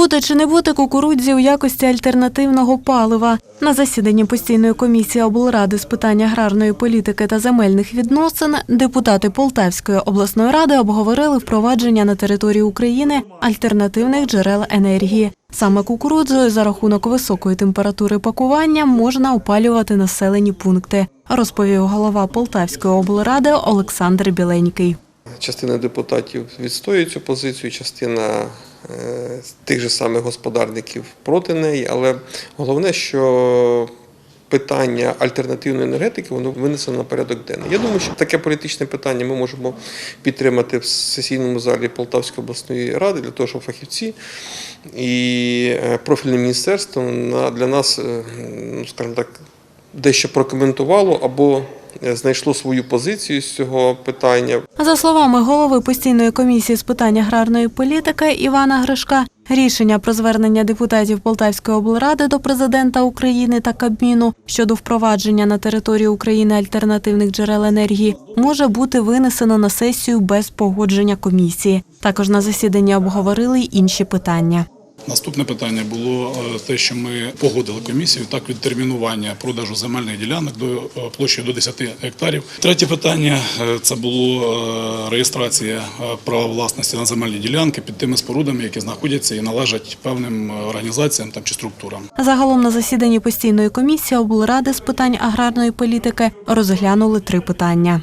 Бути чи не бути кукурудзі у якості альтернативного палива на засіданні постійної комісії облради з питань аграрної політики та земельних відносин депутати Полтавської обласної ради обговорили впровадження на території України альтернативних джерел енергії. Саме кукурудзою за рахунок високої температури пакування можна опалювати населені пункти, розповів голова Полтавської облради Олександр Біленький. Частина депутатів відстоює цю позицію, частина е, тих же самих господарників проти неї. Але головне, що питання альтернативної енергетики воно винесено на порядок денний. Я думаю, що таке політичне питання ми можемо підтримати в сесійному залі Полтавської обласної ради для того, щоб фахівці і е, профільне міністерство для нас, е, ну, скажімо так, дещо прокоментувало або знайшло свою позицію з цього питання. За словами голови постійної комісії з питань аграрної політики Івана Гришка, рішення про звернення депутатів Полтавської облради до президента України та Кабміну щодо впровадження на території України альтернативних джерел енергії може бути винесено на сесію без погодження комісії. Також на засіданні обговорили й інші питання. Наступне питання було е, те, що ми погодили комісію так відтермінування продажу земельних ділянок до е, площі до 10 гектарів. Третє питання е, це було реєстрація права власності на земельні ділянки під тими спорудами, які знаходяться і належать певним організаціям там чи структурам. Загалом на засіданні постійної комісії облради з питань аграрної політики розглянули три питання.